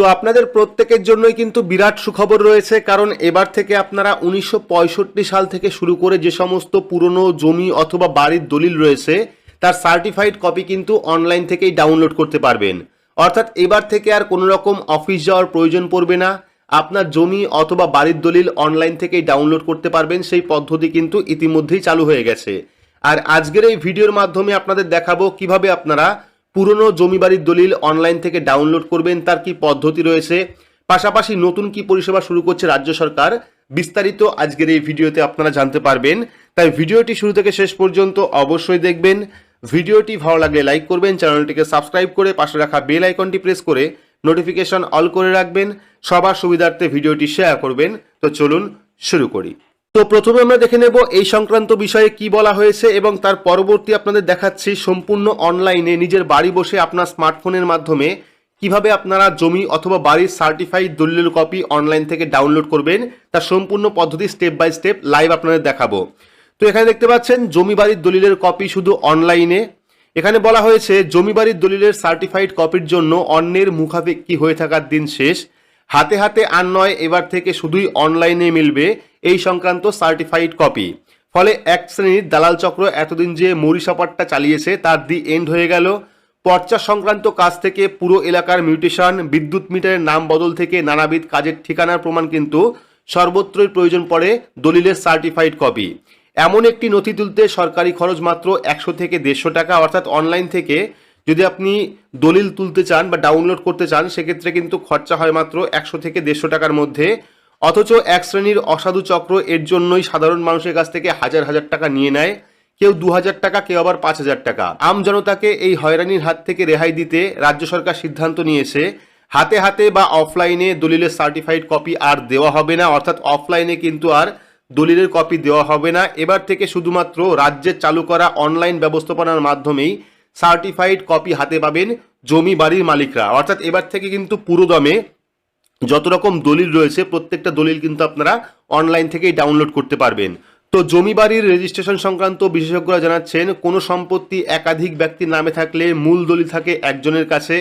তো আপনাদের প্রত্যেকের জন্যই কিন্তু বিরাট সুখবর রয়েছে, কারণ এবার থেকে আপনারা উনিশশো পঁয়ষট্টি সাল থেকে শুরু করে যে সমস্ত পুরনো জমি অথবা বাড়ির দলিল রয়েছে, তার সার্টিফাইড কপি কিন্তু অনলাইন থেকেই ডাউনলোড করতে পারবেন। অর্থাৎ এবার থেকে আর কোনো রকম অফিস যাওয়ার প্রয়োজন পড়বে না। আপনার জমি অথবা বাড়ির দলিল অনলাইন থেকেই ডাউনলোড করতে পারবেন, সেই পদ্ধতি কিন্তু ইতিমধ্যেই চালু হয়ে গেছে। আর আজকের এই ভিডিওর মাধ্যমে আপনাদের দেখাবো কীভাবে আপনারা পুরনো জমি বাড়ির দলিল অনলাইন থেকে ডাউনলোড করবেন, তার কি পদ্ধতি রয়েছে? পাশাপাশি নতুন কি পরিষেবা শুরু করছে রাজ্য সরকার? বিস্তারিত আজকের এই ভিডিওতে আপনারা জানতে পারবেন। তাই ভিডিওটি শুরু থেকে শেষ পর্যন্ত অবশ্যই দেখবেন। ভিডিওটি ভালো লাগলে লাইক করবেন, চ্যানেলটিকে সাবস্ক্রাইব করে পাশে রাখা বেল আইকনটি প্রেস করে নোটিফিকেশন অল করে রাখবেন। সবার সুবিধার্থে ভিডিওটি শেয়ার করবেন। তো চলুন শুরু করি। তো প্রথমে আমরা দেখে নেব এই সংক্রান্ত বিষয়ে কি বলা হয়েছে এবং তার পরবর্তী আপনাদের দেখাচ্ছি সম্পূর্ণ অনলাইনে নিজের বাড়ি বসে আপনার স্মার্টফোনের মাধ্যমে কীভাবে আপনারা জমি অথবা বাড়ির সার্টিফাইড দলিল কপি অনলাইন থেকে ডাউনলোড করবেন তার সম্পূর্ণ পদ্ধতি স্টেপ বাই স্টেপ লাইভ আপনাদের দেখাবো। তো এখানে দেখতে পাচ্ছেন, জমি বাড়ির দলিলের কপি শুধু অনলাইনে এখানে বলা হয়েছে, জমি বাড়ির দলিলের সার্টিফাইড কপির জন্য অন্যের মুখাপেক্ষি হয়ে থাকার দিন শেষ। হাতে হাতে আর নয়, এবার থেকে শুধুই অনলাইনে মিলবে। এই সংক্রান্ত সার্টিফাইড কপি ফলে এক শ্রেণির দালাল চক্র এতদিন যে মরিসাপাটটা চালিয়েছে, তার দি এন্ড হয়ে গেল। পর্চা সংক্রান্ত কাজ থেকে পুরো এলাকার মিউটেশন বিদ্যুৎ মিটারের নাম বদল থেকে নানাবিধ কাজের ঠিকানার প্রমাণ কিন্তু সর্বত্রই প্রয়োজন পড়ে দলিলের সার্টিফাইড কপি এমন একটি নথি তুলতে সরকারি খরচ মাত্র একশো থেকে দেড়শো টাকা, অর্থাৎ অনলাইন থেকে যদি আপনি দলিল তুলতে চান বা ডাউনলোড করতে চান, সেক্ষেত্রে কিন্তু খরচা হয় মাত্র একশো থেকে দেড়শো টাকার মধ্যে। অথচ এক শ্রেণির অসাধু চক্র এর জন্যই সাধারণ মানুষের কাছ থেকে হাজার হাজার টাকা নিয়ে নেয়। কেউ দু হাজার টাকা, কেউ আবার পাঁচ হাজার টাকা। আম জনতাকে এই হয়রানির হাত থেকে রেহাই দিতে রাজ্য সরকার সিদ্ধান্ত নিয়েছে। হাতে হাতে বা অফলাইনে দলিলের সার্টিফাইড কপি আর দেওয়া হবে না। অর্থাৎ অফলাইনে কিন্তু আর দলিলের কপি দেওয়া হবে না। এবার থেকে শুধুমাত্র রাজ্যের চালু করা অনলাইন ব্যবস্থাপনার মাধ্যমেই সার্টিফাইড কপি হাতে পাবেন জমি বাড়ির মালিকরা। অর্থাৎ এবার থেকে কিন্তু পুরো দমে যত রকম দলিল রয়েছে, প্রত্যেকটা দলিল কিন্তু আপনারা অনলাইন থেকেই ডাউনলোড করতে পারবেন। তো জমি বাড়ির রেজিস্ট্রেশন সংক্রান্ত বিশেষজ্ঞরা জানাচ্ছেন, কোনো সম্পত্তি একাধিক ব্যক্তির নামে থাকলে মূল দলিল থাকে একজনের কাছে,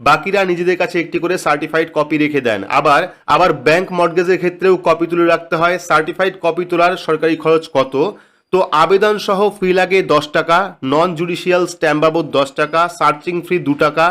বাকিরা নিজেদের কাছে একটি করে সার্টিফাইড কপি রেখে দেন। আবার আবার ব্যাংক মর্গেজের ক্ষেত্রেও কপি তুলে রাখতে হয়। সার্টিফাইড কপি তোলার সরকারি খরচ কত? তো আবেদন সহ ফি লাগে দশ টাকা নন জুডিশিয়াল স্ট্যাম্প বাবদ দশ টাকা সার্চিং ফি দু টাকা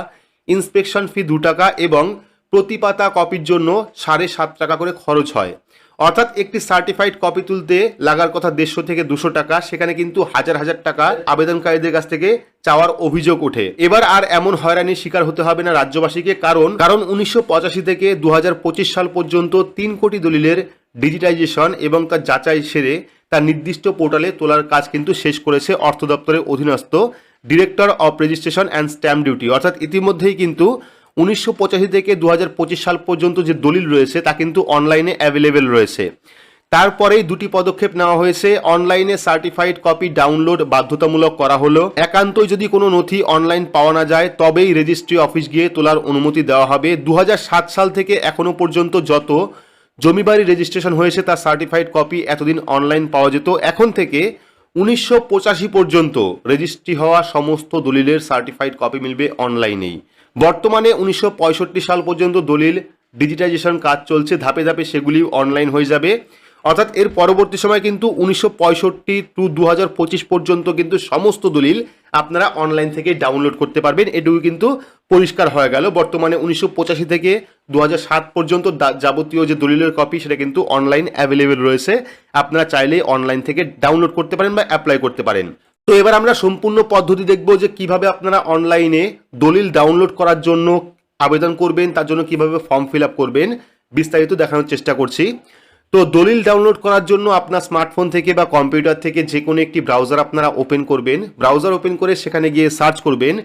ইন্সপেকশন ফি দু টাকা এবং প্রতি পাতা কপির জন্য সাড়ে সাত টাকা করে খরচ হয়। অর্থাৎ একটি সার্টিফাইড কপি তুলতে লাগার কথা দেড়শো থেকে দুশো টাকা, সেখানে কিন্তু হাজার হাজার টাকা আবেদনকারীদের কাছ থেকে চাওয়ার অভিযোগ ওঠে। এবার আর এমন হয়রানির শিকার হতে হবে না রাজ্যবাসীকে, কারণ কারণ উনিশশো পঁচাশি থেকে দু হাজার পঁচিশ সাল পর্যন্ত তিন কোটি দলিলের ডিজিটাইজেশন এবং তার যাচাই সেরে তার নির্দিষ্ট পোর্টালে তোলার কাজ কিন্তু শেষ করেছে অর্থ দপ্তরের অধীনস্থ director of registration and stamp duty অর্থাৎ ইতিমধ্যেই কিন্তু উনিশশো পঁচাশি থেকে দু হাজার পঁচিশ সাল পর্যন্ত যে দলিল রয়েছে, তা কিন্তু অনলাইনে অ্যাভেলেবেল রয়েছে। তারপরেই দুটি পদক্ষেপ নেওয়া হয়েছে। অনলাইনে সার্টিফাইড কপি ডাউনলোড বাধ্যতামূলক করা হলো। একান্তই যদি কোনো নথি অনলাইন পাওয়া না যায়, তবেই রেজিস্ট্রি অফিস গিয়ে তোলার অনুমতি দেওয়া হবে। দু হাজার সাত সাল থেকে এখনও পর্যন্ত যত জমি বাড়ি রেজিস্ট্রেশন হয়েছে, তার সার্টিফাইড কপি এতদিন অনলাইন পাওয়া যেত। এখন থেকে উনিশশো পঁচাশি পর্যন্ত রেজিস্ট্রি হওয়া সমস্ত দলিলের সার্টিফাইড কপি মিলবে অনলাইনেই বর্তমানে উনিশশো পঁয়ষট্টি সাল পর্যন্ত দলিল, ডিজিটাইজেশন কাজ চলছে, ধাপে ধাপে সেগুলি অনলাইন হয়ে যাবে। অর্থাৎ এর পরবর্তী সময় কিন্তু উনিশশো পঁয়ষট্টি টু দু হাজার পঁচিশ পর্যন্ত কিন্তু সমস্ত দলিল আপনারা অনলাইন থেকে ডাউনলোড করতে পারবেন। এটুকু কিন্তু পরিষ্কার হয়ে গেল। বর্তমানে উনিশশো পঁচাশি থেকে দু হাজার সাত পর্যন্ত যাবতীয় যে দলিলের কপি সেটা কিন্তু অনলাইন অ্যাভেলেবেল রয়েছে। আপনারা চাইলে অনলাইন থেকে ডাউনলোড করতে পারেন বা অ্যাপ্লাই করতে পারেন। তো এবার আমরা সম্পূর্ণ পদ্ধতি দেখব যে কীভাবে আপনারা অনলাইনে দলিল ডাউনলোড করার জন্য আবেদন করবেন, তার জন্য কীভাবে ফর্ম ফিল করবেন, বিস্তারিত দেখানোর চেষ্টা করছি। তো দলিল ডাউনলোড করার জন্য আপনার স্মার্টফোন থেকে বা কম্পিউটার থেকে যে কোনো একটি ব্রাউজার আপনারা ওপেন করবেন। ব্রাউজার ওপেন করে সেখানে গিয়ে সার্চ করবেন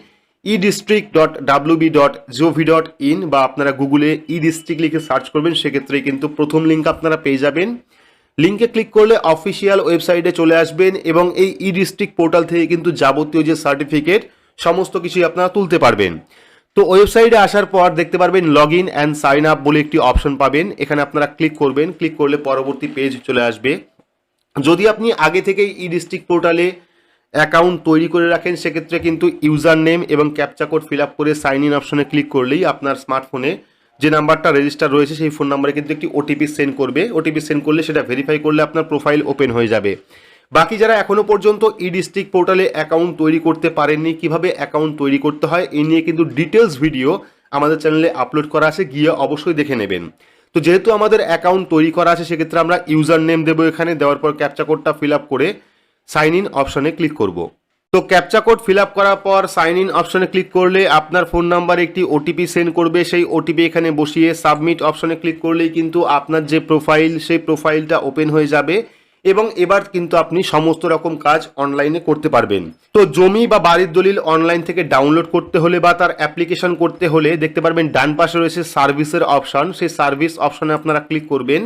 e district dot WB dot GOV dot in বা আপনারা গুগলে ই ডিস্ট্রিক্ট লিখে সার্চ করবেন সেক্ষেত্রে কিন্তু প্রথম লিঙ্ক আপনারা পেয়ে যাবেন। লিঙ্কে ক্লিক করলে অফিসিয়াল ওয়েবসাইটে চলে আসবেন এবং এই ই ডিস্ট্রিক্ট পোর্টাল থেকে কিন্তু যাবতীয় যে সার্টিফিকেট, সমস্ত কিছুই আপনারা তুলতে পারবেন। তো ওয়েবসাইটে আসার পর দেখতে পারবেন log in and sign up বলে একটি অপশন পাবেন। এখানে আপনারা ক্লিক করবেন। ক্লিক করলে পরবর্তী পেজ চলে আসবে। যদি আপনি আগে থেকেই ই ডিস্ট্রিক্ট পোর্টালে অ্যাকাউন্ট তৈরি করে রাখেন, সেক্ষেত্রে কিন্তু ইউজার নেম এবং ক্যাপচা কোড ফিল আপ করে সাইন ইন অপশনে ক্লিক করলেই আপনার স্মার্টফোনে যে নাম্বারটা রেজিস্টার রয়েছে, সেই ফোন নাম্বারে কিন্তু একটি ওটিপি সেন্ড করবে। ওটিপি সেন্ড করলে সেটা ভেরিফাই করলে আপনার প্রোফাইল ওপেন হয়ে যাবে। বাকি যারা এখনও পর্যন্ত ই ডিস্ট্রিক্ট পোর্টালে অ্যাকাউন্ট তৈরি করতে পারেননি, কীভাবে অ্যাকাউন্ট তৈরি করতে হয়, এই নিয়ে কিন্তু ডিটেলস ভিডিও আমাদের চ্যানেলে আপলোড করা আছে, গিয়ে অবশ্যই দেখে নেবেন। তো যেহেতু আমাদের অ্যাকাউন্ট তৈরি করা আছে, সেক্ষেত্রে আমরা ইউজার নেম দেবো এখানে, দেওয়ার পর ক্যাপচা কোডটা ফিল আপ করে সাইন ইন অপশানে ক্লিক করব। তো ক্যাপচা কোড ফিল করার পর সাইন ইন অপশনে ক্লিক করলে আপনার ফোন নাম্বারে একটি ওটিপি সেন্ড করবে। সেই ওটিপি এখানে বসিয়ে সাবমিট অপশনে ক্লিক করলেই কিন্তু আপনার যে প্রোফাইল সেই প্রোফাইলটা ওপেন হয়ে যাবে এবং এবার কিন্তু আপনি সমস্ত রকম কাজ অনলাইনে করতে পারবেন। তো জমি বা বাড়ির দলিল অনলাইন থেকে ডাউনলোড করতে হলে বা তার অ্যাপ্লিকেশন করতে হলে দেখতে পারবেন ডান পাশে রয়েছে সার্ভিসের অপশন সেই সার্ভিস অপশনে আপনারা ক্লিক করবেন।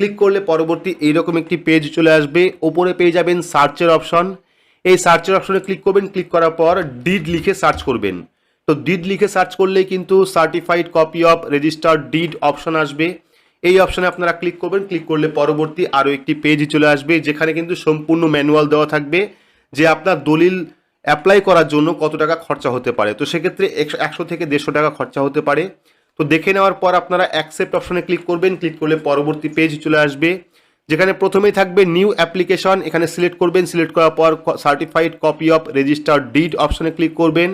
ক্লিক করলে পরবর্তী এইরকম একটি পেজ চলে আসবে। ওপরে পেয়ে যাবেন সার্চের অপশন এই সার্চের অপশনে ক্লিক করবেন ক্লিক করার পর ডিড লিখে সার্চ করবেন। তো ডিড লিখে সার্চ করলেই কিন্তু certified copy of registered deed option আসবে। এই অপশনে আপনারা ক্লিক করবেন ক্লিক করলে পরবর্তী আরও একটি পেজ চলে আসবে, যেখানে কিন্তু সম্পূর্ণ ম্যানুয়াল দেওয়া থাকবে, যে আপনার দলিল অ্যাপ্লাই করার জন্য কত টাকা খরচা হতে পারে। তো সেক্ষেত্রে একশো থেকে দেড়শো টাকা খরচা হতে পারে। তো দেখে নেওয়ার পর আপনারা অ্যাকসেপ্ট অপশনে ক্লিক করবেন ক্লিক করলে পরবর্তী পেজ চলে আসবে। যেখানে প্রথমেই থাকবে নিউ অ্যাপ্লিকেশন এখানে সিলেক্ট করবেন সিলেক্ট করার পর certified copy of registered deed অপশনে ক্লিক করবেন।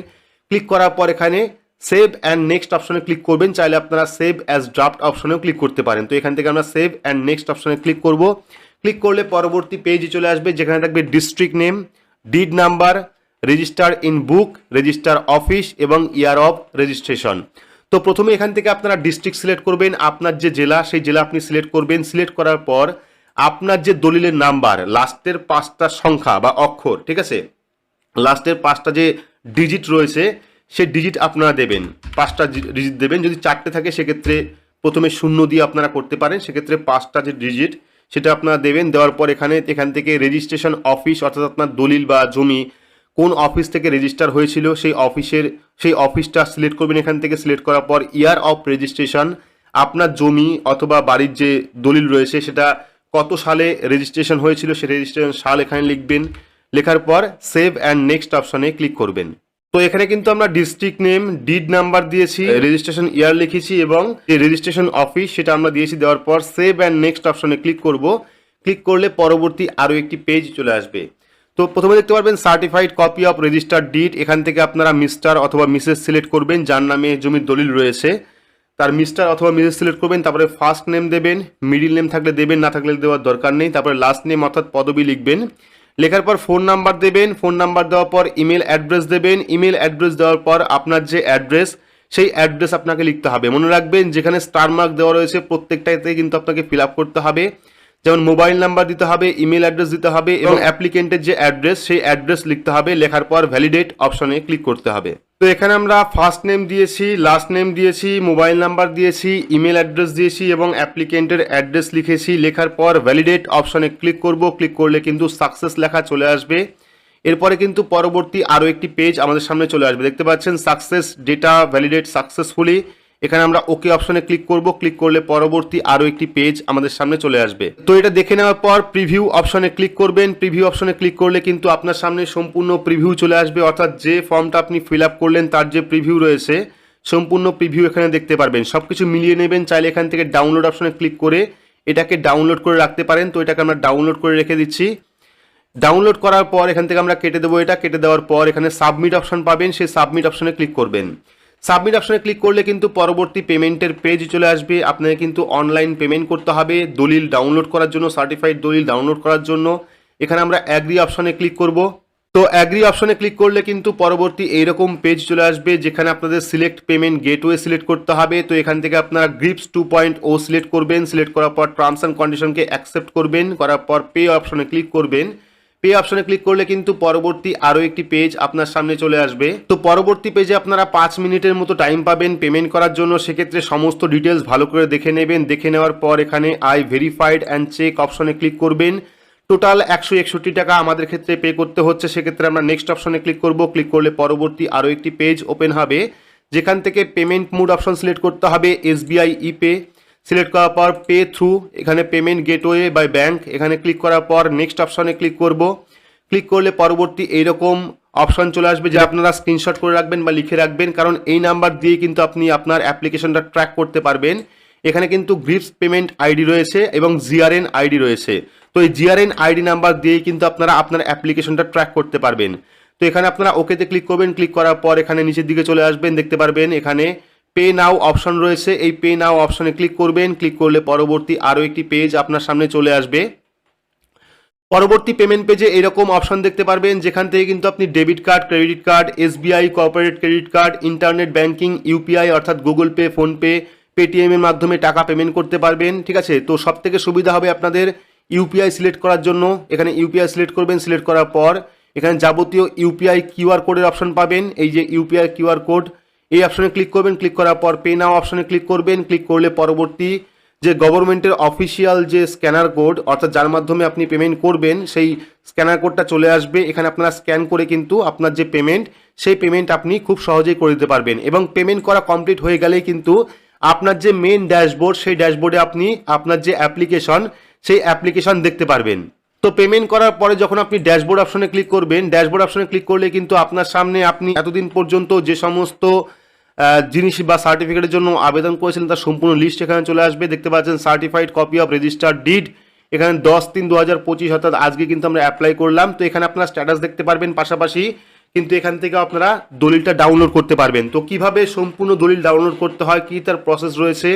ক্লিক করার পর এখানে সেভ অ্যান্ড নেক্সট অপশনে ক্লিক করবেন। চাইলে আপনারা সেভ অ্যাজ ড্রাফট অপশনেও ক্লিক করতে পারেন। তো এখান থেকে আমরা সেভ অ্যান্ড নেক্সট অপশনে ক্লিক করব। ক্লিক করলে পরবর্তী পেজে চলে আসবে, যেখানে থাকবে district name deed number register in book register office এবং ইয়ার অফ রেজিস্ট্রেশন তো প্রথমে এখান থেকে আপনারা ডিস্ট্রিক্ট সিলেক্ট করবেন। আপনার যে জেলা, সেই জেলা আপনি সিলেক্ট করবেন। সিলেক্ট করার পর আপনার যে দলিলের নাম্বার, লাস্টের পাঁচটা সংখ্যা বা অক্ষর, ঠিক আছে? লাস্টের পাঁচটা যে ডিজিট রয়েছে, সে ডিজিট আপনারা দেবেন। পাঁচটা ডিজিট দেবেন। যদি চারটে থাকে, সেক্ষেত্রে প্রথমে শূন্য দিয়ে আপনারা করতে পারেন। সেক্ষেত্রে পাঁচটা যে ডিজিট সেটা আপনারা দেবেন। দেওয়ার পর এখানে, এখান থেকে রেজিস্ট্রেশন অফিস অর্থাৎ আপনার দলিল বা জমি, কোন অফিস থেকে রেজিস্টার হয়েছিল, সেই অফিসের সেই অফিসটা সিলেক্ট করবেন। এখান থেকে সিলেক্ট করার পর ইয়ার অফ রেজিস্ট্রেশন আপনার জমি অথবা বাড়ির যে দলিল রয়েছে, সেটা কত সালে রেজিস্ট্রেশন হয়েছিল সেই রেজিস্ট্রেশন সাল এখানে লিখবেন। লেখার পর সেভ অ্যান্ড নেক্সট অপশনে ক্লিক করবেন। তো এখানে কিন্তু আমরা ডিস্ট্রিক্ট নেম ডিড নাম্বার দিয়েছি রেজিস্ট্রেশন ইয়ার লিখেছি এবং যে রেজিস্ট্রেশন অফিস সেটা আমরা দিয়েছি দেওয়ার পর সেভ অ্যান্ড নেক্সট অপশনে ক্লিক করব। ক্লিক করলে পরবর্তী আরও একটি পেজ চলে আসবে। তো প্রথমে দেখতে পারবেন certified copy of registered deed এখান থেকে আপনারা মিস্টার অথবা মিসেস সিলেক্ট করবেন, যার নামে জমির দলিল রয়েছে। তার মিস্টার অথবা মিসেস সিলেক্ট করবেন, তারপরে ফার্স্ট নেম দেবেন মিডিল নেম থাকলে দেবেন, না থাকলে দেওয়ার দরকার নেই, তারপরে লাস্ট নেম অর্থাৎ পদবি লিখবেন। লেখার পর ফোন নাম্বার দেবেন ফোন নাম্বার দেওয়ার পর ইমেল অ্যাড্রেস দেবেন ইমেল অ্যাড্রেস দেওয়ার পর আপনার যে অ্যাড্রেস সেই অ্যাড্রেস আপনাকে লিখতে হবে। মনে রাখবেন, যেখানে স্টার মার্ক দেওয়া রয়েছে প্রত্যেকটাতে কিন্তু আপনাকে ফিল করতে হবে। যেমন মোবাইল নাম্বার দিতে হবে ইমেল অ্যাড্রেস দিতে হবে এবং অ্যাপ্লিকেন্টের যে অ্যাড্রেস সেই অ্যাড্রেস লিখতে হবে লেখার পর ভ্যালিডেট অপশনে ক্লিক করতে হবে। তো এখানে আমরা ফার্স্ট নেম দিয়েছি লাস্ট নেম দিয়েছি মোবাইল নাম্বার দিয়েছি ইমেল অ্যাড্রেস দিয়েছি এবং অ্যাপ্লিকেন্টের অ্যাড্রেস লিখেছি। লেখার পর ভ্যালিডেট অপশনে ক্লিক করব। ক্লিক করলে কিন্তু সাকসেস লেখা চলে আসবে। এরপরে কিন্তু পরবর্তী আরও একটি পেজ আমাদের সামনে চলে আসবে। দেখতে পাচ্ছেন সাকসেস ডেটা ভ্যালিডেট সাকসেসফুলি এখানে আমরা ওকে অপশনে ক্লিক করব। ক্লিক করলে পরবর্তী আরও একটি পেজ আমাদের সামনে চলে আসবে। তো এটা দেখে নেওয়ার পর প্রিভিউ অপশনে ক্লিক করবেন। প্রিভিউ অপশনে ক্লিক করলে কিন্তু আপনার সামনে সম্পূর্ণ প্রিভিউ চলে আসবে। অর্থাৎ যে ফর্মটা আপনি ফিল আপ করলেন তার যে প্রিভিউ রয়েছে, সম্পূর্ণ প্রিভিউ এখানে দেখতে পারবেন। সব কিছু মিলিয়ে নেবেন। চাইলে এখান থেকে ডাউনলোড অপশনে ক্লিক করে এটাকে ডাউনলোড করে রাখতে পারেন। তো এটাকে আমরা ডাউনলোড করে রেখে দিচ্ছি। ডাউনলোড করার পর এখান থেকে আমরা কেটে দেবো এটা। কেটে দেওয়ার পর এখানে সাবমিট অপশন পাবেন। সেই সাবমিট অপশনে ক্লিক করবেন। সাবমিট অপশনে ক্লিক করলে কিন্তু পরবর্তী পেমেন্টের পেজ চলে আসবে। আপনাকে কিন্তু অনলাইন পেমেন্ট করতে হবে, দলিল ডাউনলোড করার জন্য সার্টিফাইড দলিল ডাউনলোড করার জন্য। এখানে আমরা অ্যাগ্রি অপশনে ক্লিক করব। তো অ্যাগ্রি অপশনে ক্লিক করলে কিন্তু পরবর্তী এইরকম পেজ চলে আসবে, যেখানে আপনাদের সিলেক্ট পেমেন্ট গেটওয়ে সিলেক্ট করতে হবে। তো এখান থেকে আপনারা GRIPS two point O select করবেন। সিলেক্ট করার পর টার্মস অ্যান্ড কন্ডিশনকে অ্যাকসেপ্ট করবেন। করার পর পে অপশনে ক্লিক করবেন। পে অপশনে ক্লিক করলে কিন্তু পরবর্তী আরও একটি পেজ আপনার সামনে চলে আসবে। তো পরবর্তী পেজে আপনারা পাঁচ মিনিটের মতো টাইম পাবেন পেমেন্ট করার জন্য। সেক্ষেত্রে সমস্ত ডিটেলস ভালো করে দেখে নেবেন। দেখে নেওয়ার পর এখানে আই ভেরিফাইড অ্যান্ড চেক অপশনে ক্লিক করবেন। টোটাল একশো একষট্টি টাকা আমাদের ক্ষেত্রে পে করতে হচ্ছে। সেক্ষেত্রে আমরা নেক্সট অপশনে ক্লিক করব। ক্লিক করলে পরবর্তী আরও একটি পেজ ওপেন হবে। যেখান থেকে পেমেন্ট মুড অপশন সিলেক্ট করতে হবে এসবিআই ই পে সিলেক্ট করার পর পে থ্রু, এখানে পেমেন্ট গেটওয়ে বাই ব্যাংক, এখানে ক্লিক করার পর নেক্সট অপশনে ক্লিক করব। ক্লিক করলে পরবর্তী এইরকম অপশান চলে আসবে যে আপনারা স্ক্রিনশট করে রাখবেন বা লিখে রাখবেন, কারণ এই নাম্বার দিয়ে কিন্তু আপনি আপনার অ্যাপ্লিকেশনটা ট্র্যাক করতে পারবেন। এখানে কিন্তু গ্রিপস পেমেন্ট আইডি রয়েছে এবং জিআরএন আইডি রয়েছে। তো এই জিআরএন আইডি নাম্বার দিয়েই কিন্তু আপনারা আপনার অ্যাপ্লিকেশনটা ট্র্যাক করতে পারবেন। তো এখানে আপনারা ওকেতে ক্লিক করবেন, ক্লিক করার পর এখানে নিচের দিকে চলে আসবেন, দেখতে পারবেন এখানে পে নাও অপশন রয়েছে। এই পে নাও অপশনে ক্লিক করবেন। ক্লিক করলে পরবর্তী আরও একটি পেজ আপনার সামনে চলে আসবে। পরবর্তী পেমেন্ট পেজে এরকম অপশন দেখতে পারবেন, যেখান থেকে কিন্তু আপনি debit card credit card SBI corporate credit card internet banking UPI অর্থাৎ গুগল পে ফোনপে পেটিএম এর মাধ্যমে টাকা পেমেন্ট করতে পারবেন। ঠিক আছে? তো সব থেকে সুবিধা হবে আপনাদের ইউপিআই সিলেক্ট করার জন্য। এখানে ইউপিআই সিলেক্ট করবেন। সিলেক্ট করার পর এখানে যাবতীয় ইউপিআই কিউআর কোডের অপশন পাবেন। এই যে ইউপিআই কিউআর কোড এই অপশনে ক্লিক করবেন ক্লিক করার পর পে নাও অপশনে ক্লিক করবেন ক্লিক করলে পরবর্তী যে গভর্নমেন্টের অফিসিয়াল যে স্ক্যানার কোড অর্থাৎ যার মাধ্যমে আপনি পেমেন্ট করবেন, সেই স্ক্যানার কোডটা চলে আসবে। এখানে আপনারা স্ক্যান করে কিন্তু আপনার যে পেমেন্ট সেই পেমেন্ট আপনি খুব সহজেই করে দিতে পারবেন। এবং পেমেন্ট করা কমপ্লিট হয়ে গেলেই কিন্তু আপনার যে মেন ড্যাশবোর্ড সেই ড্যাশবোর্ডে আপনি আপনার যে অ্যাপ্লিকেশন সেই অ্যাপ্লিকেশন দেখতে পারবেন। তো পেমেন্ট করার পরে যখন আপনি ড্যাশবোর্ড অপশনে ক্লিক করবেন ড্যাশবোর্ড অপশনে ক্লিক করলে কিন্তু আপনার সামনে আপনি এতদিন পর্যন্ত যে সমস্ত জিনিস বা সার্টিফিকেটের জন্য আবেদন করেছিলেন তার সম্পূর্ণ লিস্ট এখানে চলে আসবে। দেখতে পাচ্ছেন certified copy of registered deed এখানে দশ তিন দু হাজার পঁচিশ অর্থাৎ আজকে কিন্তু আমরা অ্যাপ্লাই করলাম। তো এখানে আপনারা স্ট্যাটাস দেখতে পারবেন পাশাপাশি কিন্তু এখান থেকে আপনারা দলিলটা ডাউনলোড করতে পারবেন। তো কীভাবে সম্পূর্ণ দলিল ডাউনলোড করতে হয়, কি তার প্রসেস রয়েছে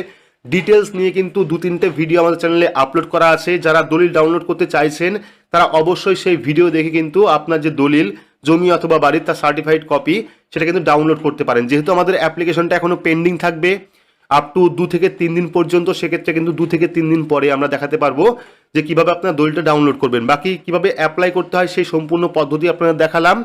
ডিটেলস নিয়ে কিন্তু দু তিনটে ভিডিও আমাদের চ্যানেলে আপলোড করা আছে। যারা দলিল ডাউনলোড করতে চাইছেন, তারা অবশ্যই সেই ভিডিও দেখে কিন্তু আপনার যে দলিল জমি অথবা বাড়ির তার সার্টিফাইড কপি সেটা কিন্তু ডাউনলোড করতে পারেন। যেহেতু আমাদের অ্যাপ্লিকেশনটা এখনও পেন্ডিং থাকবে আপ টু দু থেকে তিন দিন পর্যন্ত, সেক্ষেত্রে কিন্তু দু থেকে তিন দিন পরে আমরা দেখাতে পারব যে কীভাবে আপনার দলিলটা ডাউনলোড করবেন। বাকি কীভাবে অ্যাপ্লাই করতে হয় সেই সম্পূর্ণ পদ্ধতি আপনাদের দেখালাম।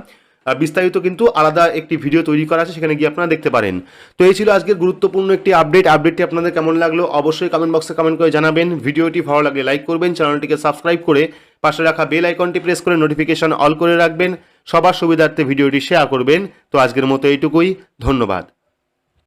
বিস্তারিত কিন্তু আলাদা একটি ভিডিও তৈরি করা আছে, সেখানে গিয়ে আপনারা দেখতে পারেন। তো এই ছিল আজকের গুরুত্বপূর্ণ একটি আপডেট আপডেটটি আপনাদের কেমন লাগল? অবশ্যই কমেন্ট বক্সে কমেন্ট করে জানাবেন। ভিডিওটি ভালো লাগলে লাইক করবেন। চ্যানেলটিকে সাবস্ক্রাইব করে পাশে রাখা বেল আইকনটি প্রেস করে নোটিফিকেশন অল করে রাখবেন। সবার সুবিধার্থে ভিডিওটি শেয়ার করবেন। তো আজকের মতো এইটুকুই। ধন্যবাদ।